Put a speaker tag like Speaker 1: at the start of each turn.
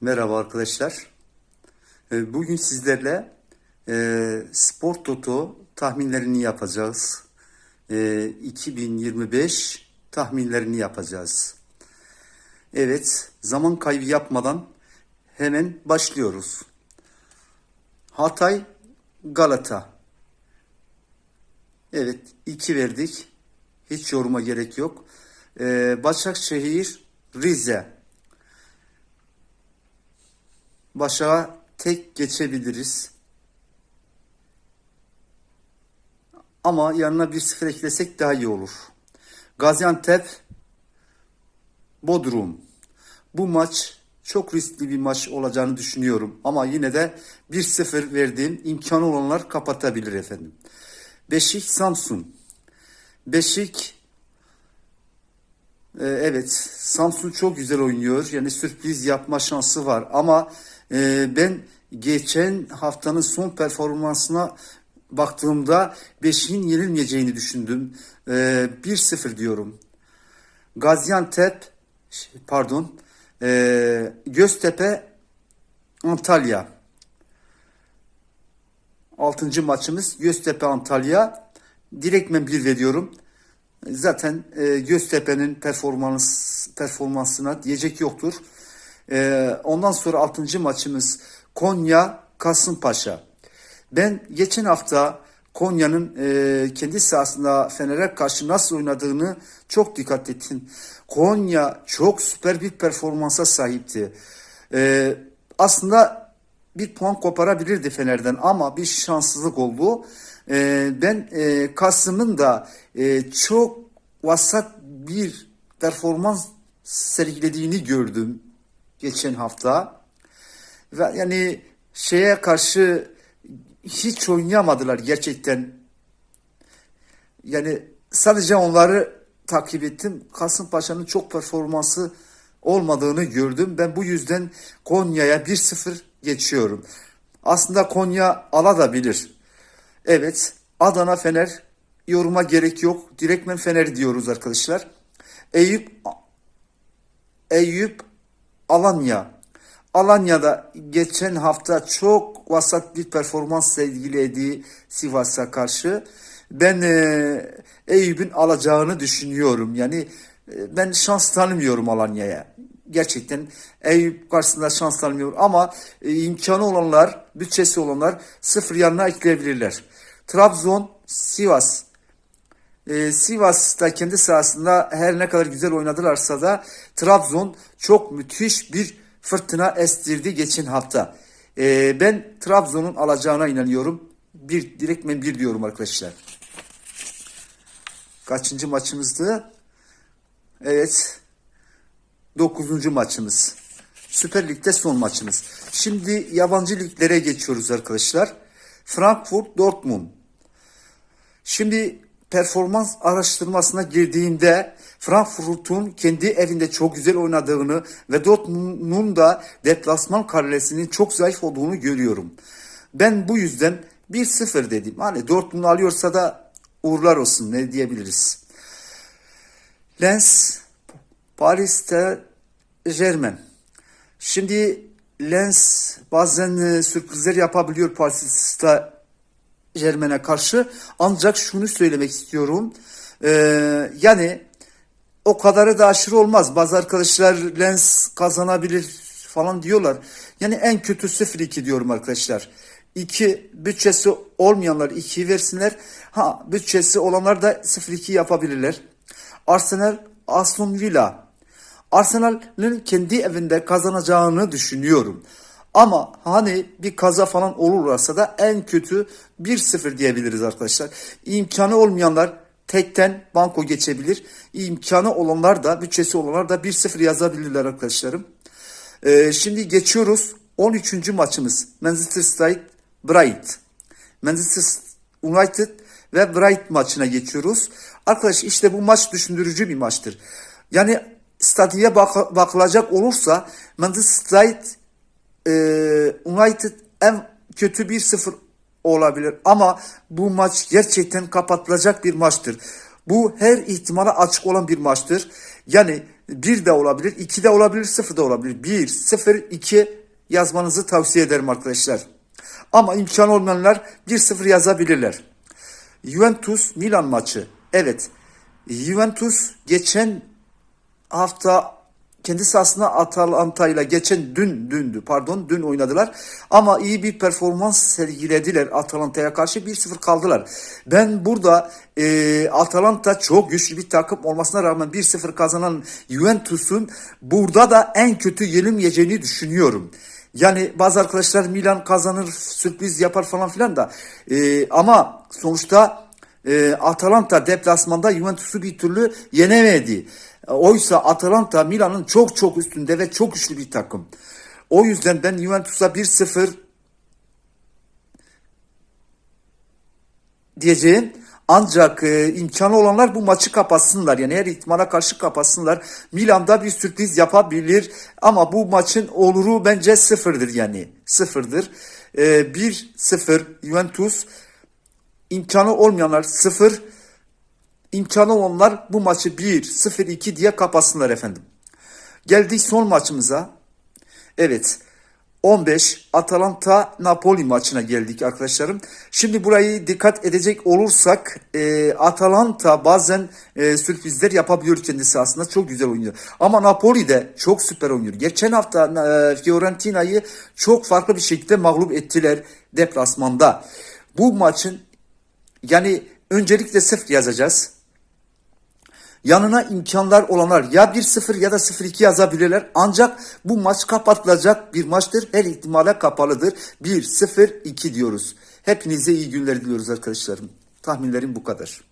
Speaker 1: Merhaba arkadaşlar. Ee, Bugün sizlerle e, Spor Toto tahminlerini yapacağız. E, 2025 tahminlerini yapacağız. Evet, zaman kaybı yapmadan hemen başlıyoruz. Hatay, Galata. Evet, iki verdik. Hiç yoruma gerek yok. E, Başakşehir, Rize. Başa tek geçebiliriz. Ama yanına bir sıfır eklesek daha iyi olur. Gaziantep, Bodrum. Bu maç çok riskli bir maç olacağını düşünüyorum. Ama yine de 1-0 verdiğim imkanı olanlar kapatabilir efendim. Beşik, Samsun. Beşik, ee, Evet, Samsun çok güzel oynuyor. Yani sürpriz yapma şansı var. Ama e, ben geçen haftanın son performansına baktığımda Beşik'in yenilmeyeceğini düşündüm. E, 1-0 diyorum. Gaziantep, pardon, e, Göztepe, Antalya. Altıncı maçımız Göztepe, Antalya. Direktmen 1 veriyorum. Zaten e, Göztepe'nin performans performansına diyecek yoktur. E, ondan sonra 6. maçımız Konya Kasımpaşa. Ben geçen hafta Konya'nın e, kendi sahasında Fener'e karşı nasıl oynadığını çok dikkat ettim. Konya çok süper bir performansa sahipti. E, aslında bir puan koparabilirdi Fener'den ama bir şanssızlık oldu. Ee, ben e, Kasım'ın da e, çok vasat bir performans sergilediğini gördüm geçen hafta. Ve yani şeye karşı hiç oynayamadılar gerçekten. Yani sadece onları takip ettim. Kasımpaşa'nın çok performansı olmadığını gördüm. Ben bu yüzden Konya'ya 1-0 geçiyorum. Aslında Konya alabilir. Evet, Adana Fener yoruma gerek yok. Direktmen Fener diyoruz arkadaşlar. Eyüp Eyüp Alanya. Alanya'da geçen hafta çok vasat bir performans sergiledi Sivas'a karşı. Ben e, Eyüp'ün alacağını düşünüyorum. Yani e, ben şans tanımıyorum Alanya'ya. Gerçekten Eyüp karşısında şans tanımıyorum ama e, imkanı olanlar, bütçesi olanlar sıfır yanına ekleyebilirler. Trabzon, Sivas. Ee, Sivas'ta kendi sahasında her ne kadar güzel oynadılarsa da Trabzon çok müthiş bir fırtına estirdi geçen hafta. Ee, ben Trabzon'un alacağına inanıyorum. Bir direktmen bir diyorum arkadaşlar. Kaçıncı maçımızdı? Evet. Dokuzuncu maçımız. Süper Lig'de son maçımız. Şimdi yabancı liglere geçiyoruz arkadaşlar. Frankfurt, Dortmund. Şimdi performans araştırmasına girdiğimde Frankfurt'un kendi evinde çok güzel oynadığını ve Dortmund'un da deplasman kalesinin çok zayıf olduğunu görüyorum. Ben bu yüzden 1-0 dedim. Hani Dortmund alıyorsa da uğurlar olsun ne diyebiliriz. Lens Paris'te Germain. Şimdi Lens bazen e, sürprizler yapabiliyor Paris'te Jermen'e karşı. Ancak şunu söylemek istiyorum. Ee, yani o kadarı da aşırı olmaz. Bazı arkadaşlar Lens kazanabilir falan diyorlar. Yani en kötü 0-2 diyorum arkadaşlar. 2 bütçesi olmayanlar 2 versinler. Ha bütçesi olanlar da 0-2 yapabilirler. Arsenal Aston Villa. Arsenal'ın kendi evinde kazanacağını düşünüyorum. Ama hani bir kaza falan olursa da en kötü 1-0 diyebiliriz arkadaşlar. İmkanı olmayanlar tekten banko geçebilir. İmkanı olanlar da bütçesi olanlar da 1-0 yazabilirler arkadaşlarım. Ee, şimdi geçiyoruz 13. maçımız. Manchester City Bright. Manchester United ve Bright maçına geçiyoruz. Arkadaş işte bu maç düşündürücü bir maçtır. Yani statiye bak bakılacak olursa Manchester City e, United en kötü 1-0 olabilir ama bu maç gerçekten kapatılacak bir maçtır. Bu her ihtimale açık olan bir maçtır. Yani 1 de olabilir, 2 de olabilir, 0 da olabilir. 1, 0, 2 yazmanızı tavsiye ederim arkadaşlar. Ama imkan olmayanlar 1-0 yazabilirler. Juventus Milan maçı. Evet. Juventus geçen hafta kendi sahasında Atalanta ile geçen dün dündü pardon dün oynadılar ama iyi bir performans sergilediler Atalanta'ya karşı 1-0 kaldılar. Ben burada e, Atalanta çok güçlü bir takım olmasına rağmen 1-0 kazanan Juventus'un burada da en kötü yenilmeyeceğini düşünüyorum. Yani bazı arkadaşlar Milan kazanır sürpriz yapar falan filan da e, ama sonuçta e, Atalanta deplasmanda Juventus'u bir türlü yenemedi. Oysa Atalanta Milan'ın çok çok üstünde ve çok güçlü bir takım. O yüzden ben Juventus'a 1-0 diyeceğim. Ancak e, imkanı olanlar bu maçı kapatsınlar. Yani her ihtimala karşı kapatsınlar. Milan'da bir sürpriz yapabilir. Ama bu maçın oluru bence sıfırdır yani. Sıfırdır. E, 1-0 Juventus imkanı olmayanlar 0 imkanı olanlar bu maçı 1-0-2 diye kapatsınlar efendim. Geldik son maçımıza. Evet 15 Atalanta Napoli maçına geldik arkadaşlarım. Şimdi burayı dikkat edecek olursak e, Atalanta bazen e, sürprizler yapabiliyor kendisi aslında çok güzel oynuyor. Ama Napoli de çok süper oynuyor. Geçen hafta e, Fiorentina'yı çok farklı bir şekilde mağlup ettiler deplasmanda. Bu maçın yani öncelikle sıfır yazacağız. Yanına imkanlar olanlar ya 1-0 ya da 0-2 yazabilirler. Ancak bu maç kapatılacak bir maçtır. Her ihtimale kapalıdır. 1-0-2 diyoruz. Hepinize iyi günler diliyoruz arkadaşlarım. Tahminlerim bu kadar.